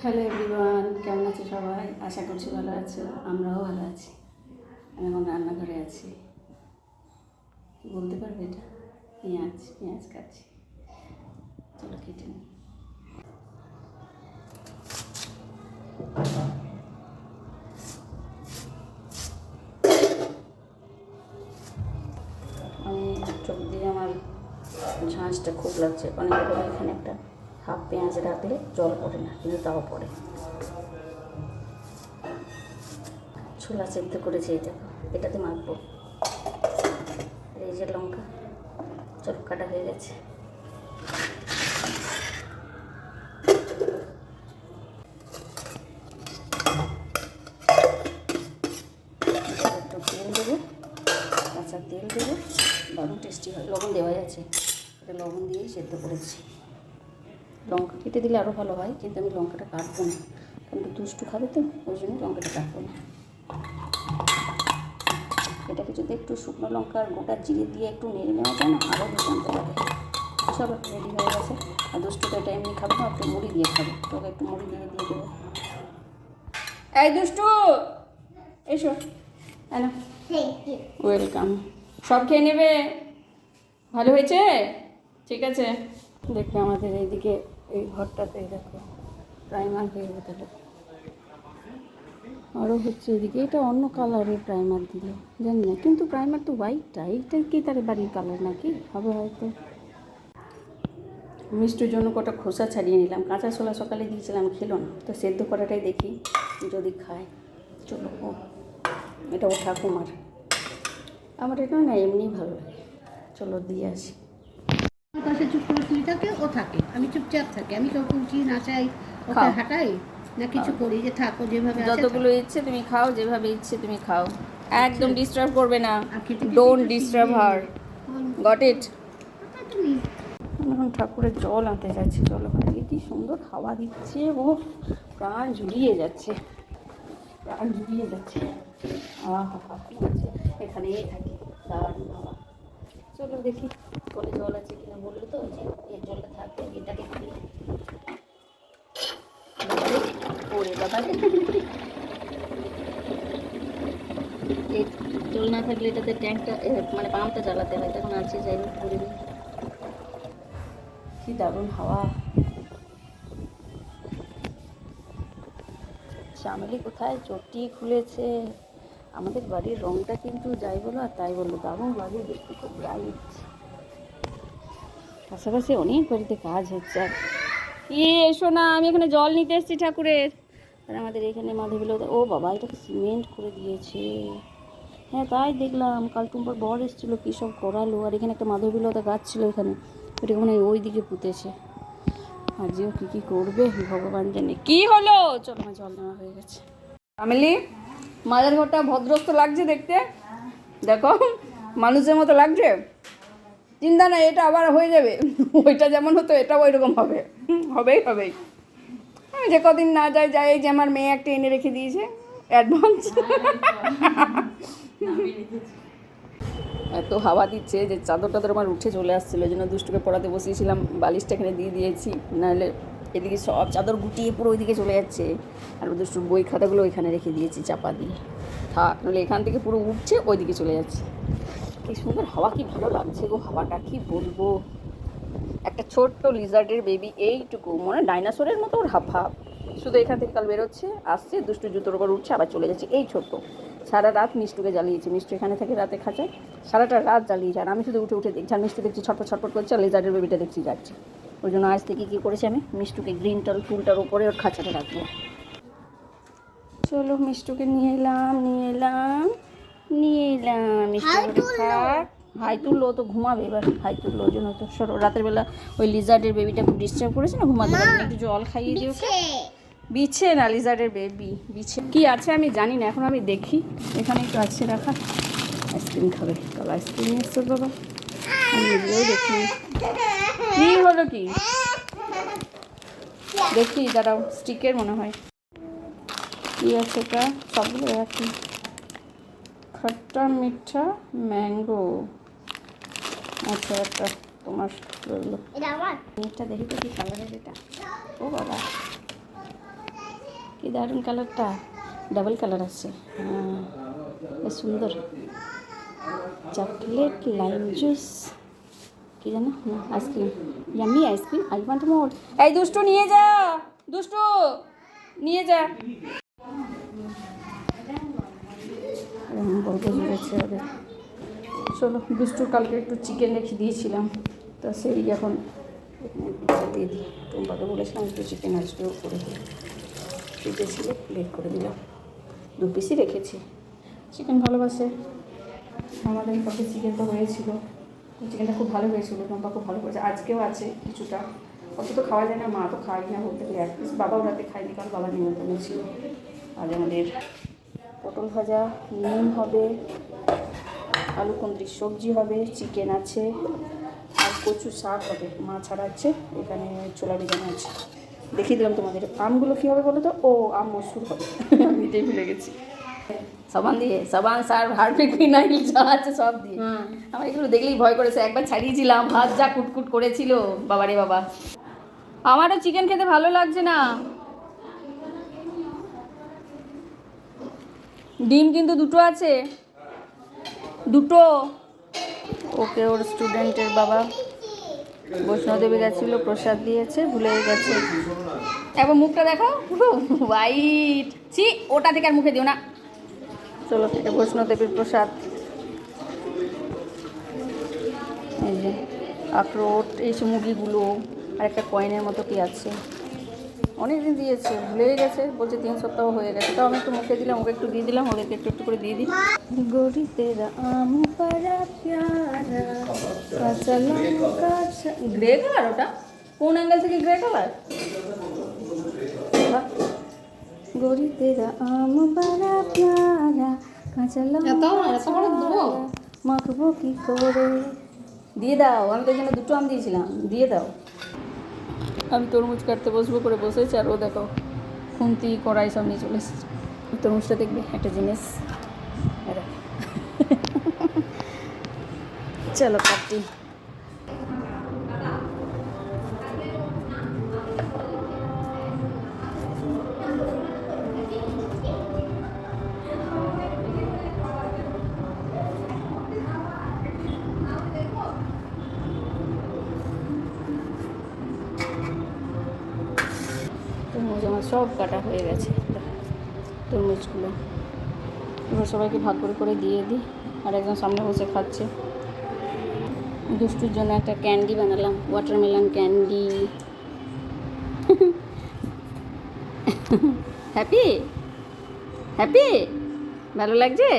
Hello everyone, কেমন আছে সবাই? আশা করছি ভালো আছো, আমরাও ভালো আছি। আমি এখন রান্নাঘরে আছি। বলতে পারবে এটা? পেঁয়াজ পেঁয়াজ কাটছি। চলো কেটে নিই। আমি চোখ দিয়ে আমার ঝাঁঝটা খুব লাগছে। অনেক এখানে একটা। হাফ পেঁয়াজ রাখলে জল পড়ে না, কিন্তু তাও পড়ে। ছোলা সেদ্ধ করেছি এই দেখো, এটাতে মাখবো। এই যে লঙ্কা, চপ কাটা হয়ে গেছে। একটু তেল দেবো, কাঁচা তেল দেবো, দারুণ টেস্টি হয়। লবণ দেওয়া আছে, এটা লবণ দিয়েই সেদ্ধ করেছি। লঙ্কা কেটে দিলে আরও ভালো হয় কিন্তু আমি লঙ্কাটা কাটবো না। কারণ একটু দুষ্টু খাবে তো ওই জন্য লঙ্কাটা কাটবো না। এটাকে যদি একটু শুকনো লঙ্কা আর গোটা জিরে দিয়ে একটু নেড়ে নেওয়া যায় না আরও দুর্দান্ত লাগে সব রেডি হয়ে গেছে। আর দুষ্টুটা এটা এমনি খাব না একটু মুড়ি দিয়ে খাবে। তোকে একটু মুড়ি দিয়ে দিয়ে দেবো। এই দুষ্টু এসো। হ্যালো। ওয়েলকাম সব খেয়ে নেবে? ভালো হয়েছে? ঠিক আছে। দেখবে আমাদের এইদিকে এই ঘরটাতে দেখো প্রাইমার হয়ে যেতে আরও হচ্ছে এদিকে, এটা অন্য কালারের প্রাইমার দিল, জানি না, কিন্তু প্রাইমার তো হোয়াইটটা এইটা কি তার বাড়ির কালার নাকি? হবে হয়তো। মিষ্টির জন্য কটা খোসা ছাড়িয়ে নিলাম, কাঁচা ছোলা সকালে দিয়েছিলাম, খেলো না। তো সেদ্ধ করাটাই দেখি, যদি খায়। চলো, ও, এটা ও ঠাকুমার। আমার এটা না এমনি ভালো লাগে। চলো, দিয়ে আসি। পাশে চুপ করে শুয়ে থাকে ও থাকে। আমি চুপচাপ থাকি। আমি কাউকে উঠিয়ে নাচাই ওকে হাঁটাই? না কিছু করি যে থাকো যেভাবে যতগুলো ইচ্ছে তুমি খাও যেভাবে ইচ্ছে তুমি খাও। একদম ডিস্টার্ব করবে না। Don't disturb her got it এখন ঠাকুরের জল আনতে যাচ্ছি। চলো বাইরে কি সুন্দর হাওয়া দিচ্ছে। ও প্রাণ জুড়িয়ে যাচ্ছে। প্রাণ জুড়িয়ে যাচ্ছে। আহা এখানেই থাকি। দারুণ হাওয়া। চলো দেখি কলে জল আছে কিনা বলল তো, যে এর জলটা থাকবে, এটাকে খুলি ওরে বাবা জল না থাকলে এটাতে ট্যাঙ্কটা মানে পাম্পটা জ্বালাতে হয়, তখন আছে যাই হোক করে দিই। কি দারুণ হাওয়া। শ্যামেলি কোথায়? চটি খুলেছে। আমাদের বাড়ির রংটা কিন্তু যাই বলো আর তাই বলল দারুণ লাগে দেখতে খুব ব্রাইট পাশাপাশি অনেক বাড়িতে কাজ হচ্ছে। আর এসো না, আমি এখানে জল নিতে এসেছি ঠাকুরের। আর আমাদের এখানে মাধবীল ও বাবা, এটাকে সিমেন্ট করে দিয়েছে। হ্যাঁ তাই দেখলাম, কাল টুম্পার বর এসেছিল, কী সব করালো। আর এখানে একটা মাধবীলতা গাছ ছিল এখানে, ওটাকে মনে হয় ওই দিকে পুঁতেছে। আর যেও কী কী করবে, ভগবান জানে। কি হলো? চলো আমার জল নেওয়া হয়ে গেছে। ফ্যামিলি মাঝের ঘরটা ভদ্রস্থ লাগছে দেখতে? দেখো, মানুষের মতো লাগছে? চিন্তা নাই, এটা আবার হয়ে যাবে। ওইটা যেমন হতো, এটাও ওই রকম হবে। হবেই হবেই। যে কদিন না যাই এই যে আমার মেয়ে একটা এনে রেখে দিয়েছে অ্যাডভান্স এত হাওয়া দিচ্ছে যে চাদর টাদর আমার উঠে চলে আসছিল ওই জন্য দুষ্টুকে পড়াতে বসিয়েছিলাম, বালিশটা এখানে দিয়ে দিয়েছি, নাহলে এদিকে সব চাদর গুটিয়ে পুরো ওইদিকে চলে যাচ্ছে। আর দুষ্টুর বই খাতাগুলো ওইখানে রেখে দিয়েছি চাপা দিয়ে। থাক, নাহলে এখান থেকে পুরো উঠছে, ওইদিকে চলে যাচ্ছে। কি সুন্দর হাওয়া, কি ভালো লাগছে গো হাওয়াটা, কি বলব? একটা ছোট্ট লিজার্ডের বেবি এইটুকু, মনে ডাইনাসোরের মতো ওর হাফ হাফ শুধু এখান থেকে কাল বেরোচ্ছে, আসছে, দুষ্টু জুতোর উপর উঠছে, আবার চলে যাচ্ছে। এই ছোট্ট। সারা রাত মিষ্টুকে জ্বালিয়েছে। মিষ্টু এখানে থেকে রাতে খাঁচায়। সারাটা রাত জ্বালিয়েছে। আর আমি শুধু উঠে উঠে দেখছি, আর মিষ্টু দেখছি ছটপট ছটপট করছে, আর লেজারের বেবিটা দেখছি, যাচ্ছে। ওই জন্য আজ থেকে কী করেছি আমি? মিষ্টুকে গ্রিন টল ফুলটার উপরে ওর খাঁচাটা রাখব। চলো মিষ্টুকে নিয়ে এলাম নিয়ে এলাম নিয়ে এলাম। মিষ্টু থাক। হাই তুললো তো ঘুমাবে এবার। হাই তুললো ওই জন্য তো রাতের বেলা ওই লিজার্ডের বেবিটা খুব ডিস্টার্ব করেছে না ঘুমাতে পারেনি একটু জল খাইয়ে দিও বিছে। না লিজার্ডের বেবি বিছে। কি আছে আমি জানি না এখন আমি দেখি। এখানে একটু আছে রাখা। আইসক্রিম খাবে। কাল আইসক্রিম নিয়ে বাবা। আমি দেখি। কি হলো কি? দেখি দাঁড়াও স্টিকের মনে হয়। কি আছে এটা সবগুলো একই। খট্টা মিঠা ম্যাঙ্গো আচ্ছা একটা তোমার রইল। এটা দেখি তো কি কালারের এটা। ও বাবা। কি দারুণ কালারটা ডাবল কালার আছে হ্যাঁ সুন্দর। চকলেট লাইম জুস কি জানো? না ice cream. Yummy ice cream? I want more এই দুষ্টু নিয়ে যা। দুষ্টু নিয়ে যা। গল্প জুড়েছে ওদের। চলো দুষ্টুর কালকে একটু চিকেন রেখে দিয়েছিলাম। তো সেই এখন দিয়ে দিই। টুম্পাকে বলেছিলাম একটু চিকেন আসবে করে দিই ফ্রিজে ছিল বের করে দিলাম। দু পিসই রেখেছি। চিকেন ভালোবাসে। আমাদের কাছে চিকেন তো হয়েছিল। চিকেনটা খুব ভালো হয়েছিল টম্পা খুব ভালো করেছে। আজকেও আছে কিছুটা। অত তো খাওয়া যায় না মা তো খাওয়াই না বলতে গেলে। এক পিস বাবাও রাতে খায়নি কারণ বাবা নিমন্ত্রণ ছিল। আজ আমাদের পটল ভাজা নিম হবে আলু কুন্দ্রির সবজি হবে চিকেন আছে আর কচু শাক হবে। মা ছাড়া আছে এখানে ছোলা বেজানো আছে। দেখিয়ে দিলাম তোমাদের। আমগুলো কী হবে বলো তো? ও আম মসুর হবে। আমি এটাই ভুলে গেছি। সাবান দিয়ে সাবান সার হারপিক ফিনাইল যা আছে সব দিয়ে। আমার এগুলো দেখলেই ভয় করেছে একবার ছাড়িয়েছিলাম হাত যা কুটকুট করেছিল। বাবারে বাবা। আমারও চিকেন খেতে ভালো লাগছে না। ডিম কিন্তু দুটো আছে। দুটো। ওকে ওর স্টুডেন্টের বাবা বৈষ্ণোদেবী গেছিল প্রসাদ দিয়েছে ভুলে গেছে। একবার মুখটা দেখো। হোয়াইট ছি ওটা থেকে আর মুখে দিও না। চলো এটা বৈষ্ণোদেবীর প্রসাদ। এই যে আখরোট এই মুগিগুলো আর একটা কয়েনের মতো কি আছে। অনেক দিন দিয়েছে ভুলেই গেছে বলছে তিন সপ্তাহ হয়ে গেছে। তাও আমি একটু মুখে দিলাম ওকে একটু দিয়ে দিলাম ওদেরকে একটু একটু করে দিয়ে দিই। গড়ি তেরা আম পারা প্যারা কাঁচা লঙ্কা গ্রে কালার ওটা? কোন অ্যাঙ্গেল থেকে গ্রে কালার? গড়ি তেরা আম পারা প্যারা কাঁচা এত- এত বড় দেবো? লঙ্কা মাখবো কি করে? দিয়ে দাও আমি তো জন্য দুটো আম দিয়েছিলাম দিয়ে দাও। আমি তরমুজ কাটতে বসবো করে বসেছি আর ও দেখো খুন্তি কড়াই সব নিয়ে চলে এসেছে। তরমুজটা দেখবে একটা জিনিস। চলো কাটি হয়ে গেছে। তরমুজগুলো। এবার সবাইকে ভাগ করে করে দিয়ে দিই। আর একজন সামনে বসে খাচ্ছে। দুষ্টুর জন্য একটা ক্যান্ডি বানালাম। Watermelon candy. হ্যাপি? হ্যাপি? ভালো লাগছে?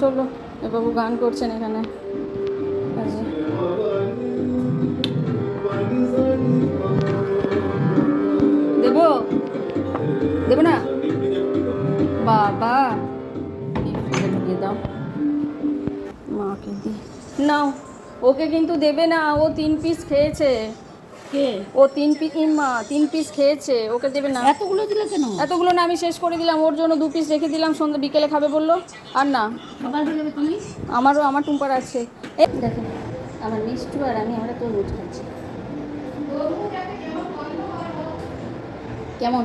চলো এ বাবু গান করছেন এখানে। দেবো না? বাবা। দিয়ে দাও মাকে দি। নাও ওকে কিন্তু দেবে না ও তিন পিস খেয়েছে। কে? ও তিন পিস মা তিন পিস খেয়েছে ওকে দেবে না। এতগুলো দিলে কেন? এতগুলো না আমি শেষ করে দিলাম ওর জন্য দু পিস রেখে দিলাম সন্ধ্যা বিকেলে খাবে বলল। আর না। সকাল যাবে তুমি? আমারও আমার টুম্পার আছে। এ দেখো আমার মিষ্টু আর আমি আমরা তরমুজ খাচ্ছি। কেমন?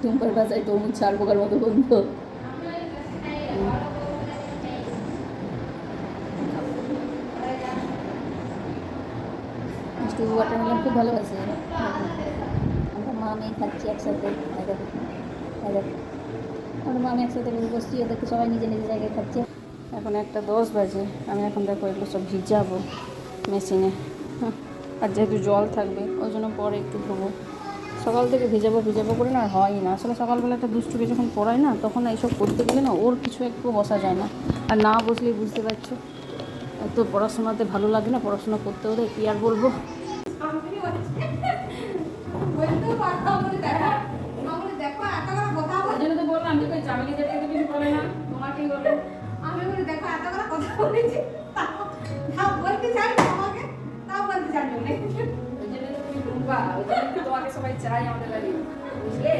টুম্পার বাসায় তরমুজ ছাড় পোকার মতো গন্ধ মিষ্টি ওয়াটারমেলন খুব ভালোবাসে। আমরা মা মেয়ে খাচ্ছি একসাথে। আমরা মা আমি একসাথে বসছি ওদেরকে সবাই নিজে নিজের জায়গায় খাচ্ছে এখন একটা দশ বাজে, আমি এখন দেখো এগুলো সব ভিজাবো মেশিনে। আর যেহেতু জল থাকবে ওই জন্য পরে একটু ধোবো। সকাল থেকে ভিজাবো ভিজাবো করে না হয়ই না। আসলে সকালবেলা একটা দুষ্টুকে যখন পড়ায় না, তখন এইসব করতে গেলে না ওর কিছু একটু বসা যায় না। আর না বসলেই বুঝতে পারছ, এত পড়াশোনাতে ভালো লাগে না, পড়াশোনা করতে হলে কী আর বলব? দেখো, এত কথা বলেছি। বলতে চাই বলতে চাই না ওই তোমাকে সবাই চাই আমাদের লাগে বুঝলে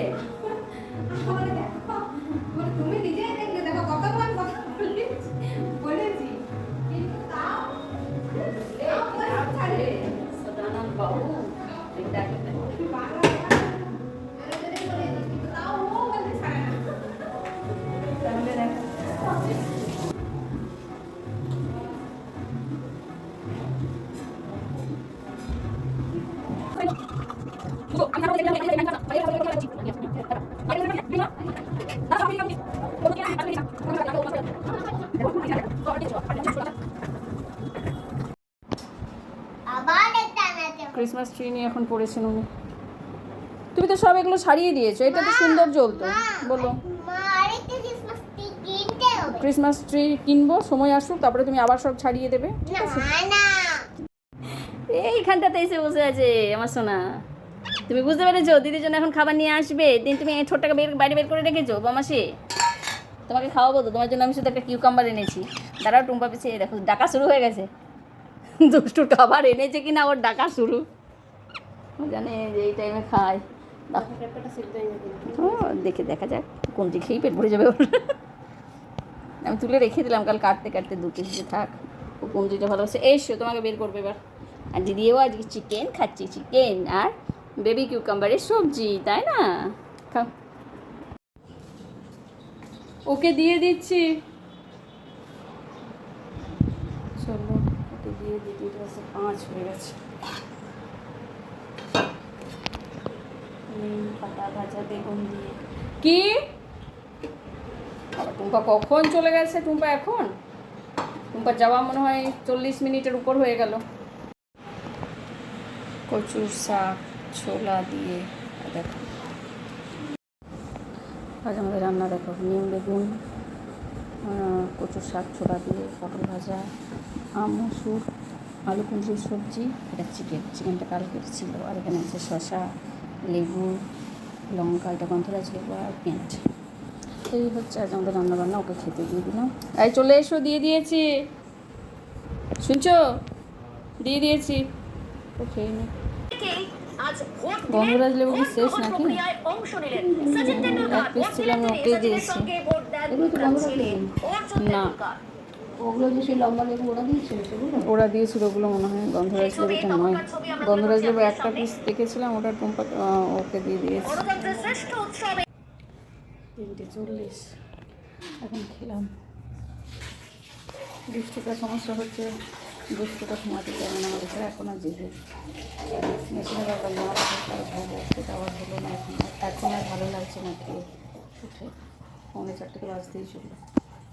ট্রি নিয়ে এখন পড়েছেন উনি। তুমি তো সব এগুলো সারিয়ে দিয়েছ এটা তো সুন্দর জ্বলতো বলো। ক্রিসমাস ট্রি কিনবো সময় আসুক তারপরে তুমি আবার সব ছাড়িয়ে দেবে। এইখানটাতে এসে বসে আছে আমার সোনা। তুমি বুঝতে পেরেছ? দিদির জন্য এখন খাবার নিয়ে আসবে। দিন তুমি ছোটটাকে বের বাইরে বের করে রেখেছো বামাসে? তোমাকে খাওয়াবো তো তোমার জন্য আমি শুধু একটা কিউকাম্বার এনেছি। দাঁড়াও টুম্পা পিছিয়ে দেখো ডাকা শুরু হয়ে গেছে। দুষ্টু খাবার এনেছে কিনা ওর ডাকা শুরু। জানে যে এই টাইমে খায়। ও, দেখে দেখা যাক কোনটি খেয়েই পেট ভরে যাবে ওর। আমি তুলে রেখে দিলাম কাল কাটতে কাটতে দু কেজি থাক। ও কমজিটা ভালোবাসে এসো, তোমাকে বের করবে এবার। আর দিদিও আজকে চিকেন খাচ্ছি চিকেন আর বেবি কিউকাম্বারের সবজি, তাই না? খাও। ওকে দিয়ে দিচ্ছি। চলো, ওকে দিয়ে দিদি পাঁচ হয়ে গেছে। নিম পাতা ভাজা, বেগুন দিয়ে। কি? টুম্পা কখন চলে গেছে টুম্পা এখন? টুম্পা যাওয়া মনে হয় চল্লিশ মিনিটের উপর হয়ে গেল। কচুর শাক, ছোলা দিয়ে, দেখো। আজ আমাদের রান্না দেখো, নিম, বেগুন কচুর শাক, ছোলা দিয়ে, পটল ভাজা, আম, মসুর, আলু কুঁদরির সবজি, এটা চিকেন চিকেনটা কালকে ছিল, আর এখানে আছে শশা লেবু, লঙ্কা, এটা গন্ধরাজ লেবু আর পেঁয়াজ এই হচ্ছে আজ আমাদের রান্নাবান্না, ওকে খেতে দিয়ে দিলাম। এই চলে এসো, দিয়ে দিয়েছি। শুনছো? দিয়ে দিয়েছি। ও খেয়ে নি। গন্ধরাজ লেবু কি শেষ নাকি? এক পিস ছিল, আমি ওকে দিয়েছি। এগুলো তো লেবু? না। ওগুলো যে সেই লম্বা লেবু ওরা দিয়েছিল সেগুলো? ওরা দিয়েছিল ওগুলো মনে হয় গন্ধরাজ লেবুটা নয়। গন্ধরাজ লেবু একটা পিস দেখেছিলাম ওটা টুম্পা ওকে দিয়ে দিয়েছি। তিনটে চল্লিশ। এখন খেলাম। দুষ্টুটা সমস্যা হচ্ছে দুষ্টুটা ঘুমাতে যাবে না আমাদের এখন আর যেতে মেশিনের ব্যাপার না তার ভোগ সেটা আবার হলো না এখন এখন আর ভালো লাগছে না খেয়ে। উঠে পৌনে চারটে বাজতেই ছিল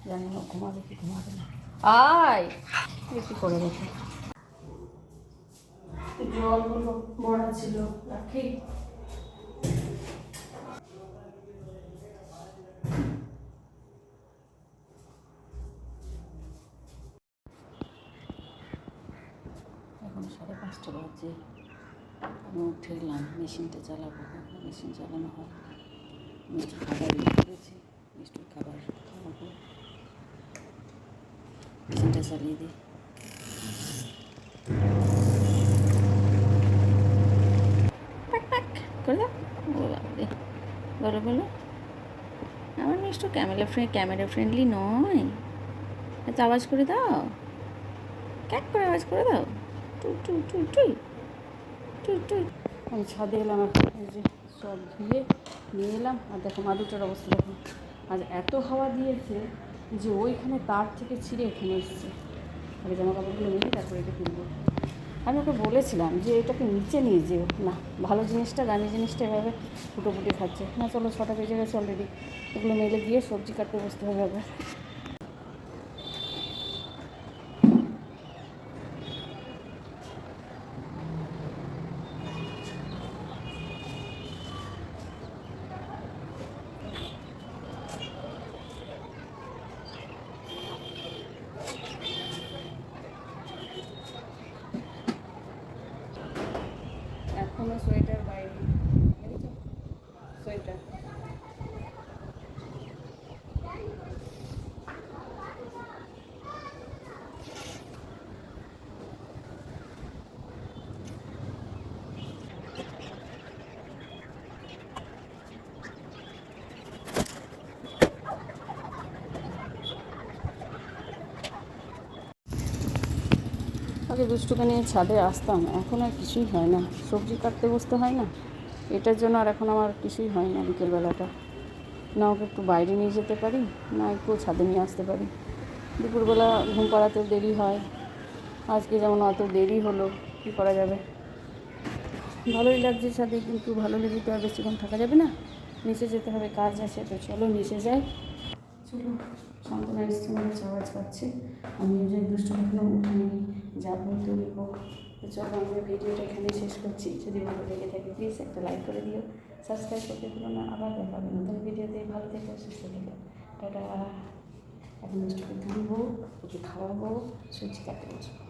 জানি না ঘুমাবে কি ঘুমাবে না। আয়। একটু করে দেখি জলগুলো বড়া ছিল রাখি। এখন সাড়ে পাঁচটা বাজে। আমি উঠে এলাম মেশিনটা চালাবো। মেশিন চালানো হয়। মিষ্টির খাবার করেছি মিষ্টির খাবার খাওয়াবো মেশিনটা চালিয়ে দিই বলো বলো আমার মিষ্টি ক্যামেরা ফ্রেন্ড ক্যামেরা ফ্রেন্ডলি নয় এত আওয়াজ করে দাও ক্যাক করে আওয়াজ করে দাও টুই টুই টুই টুই টুই টুই আমি ছাদে এলাম যে সব ধুয়ে নিয়ে এলাম। আর দেখো মাদুটার অবস্থা দেখো। আজ এত হাওয়া দিয়েছে। যে ওইখানে তার থেকে ছিঁড়ে এখানে এসছে। আগে জামা কাপড়গুলো নিয়ে তারপরে এটা কিনবো। আমি ওকে বলেছিলাম যে এটাকে নিচে নিয়ে যেও। না, ভালো জিনিসটা, দামি জিনিসটা এভাবে ফুটো ফুটে খাচ্ছে। না, চলো ছটা বেজে গেছে অলরেডি ওগুলো মেলে দিয়ে সবজি কাটতে বসতে হবে আবার এখনও সোয়েটার বাইরে দেখেছ সোয়েটার আগে দুষ্টুকে নিয়ে ছাদে আসতাম, এখন আর কিছুই হয় না। সবজি কাটতে বসতে হয় না। এটার জন্য আর এখন আমার কিছুই হয় না বিকেলবেলাটা না ওকে একটু বাইরে নিয়ে যেতে পারি, না একটু ছাদে নিয়ে আসতে পারি। দুপুরবেলা ঘুম পাড়াতেও দেরি হয়। আজকে যেমন অত দেরি হলো, কী করা যাবে? ভালোই লাগছে ছাদে, কিন্তু ভালো লেগে তো আর বেশিক্ষণ থাকা যাবে না। নিচে যেতে হবে, কাজ আছে, তো চলো নিচে যাই। চলো মনে হচ্ছে আওয়াজ পাচ্ছে। আমি যে দুষ্টু এখনও উঠিনি যাব তুলবো তো চলো আমরা ভিডিওটা এখানে শেষ করছি। যদি ভালো লেগে থাকে প্লিজ একটা লাইক করে দিও। সাবস্ক্রাইব করতে ভুলো না, আবার দেখা হবে নতুন ভিডিওতে। ভালো থেকো, সুস্থ থেকো। টাটা। এখন দুষ্টুকে তুলবো ওকে খাওয়াবো সুচি কাটতে বসবো।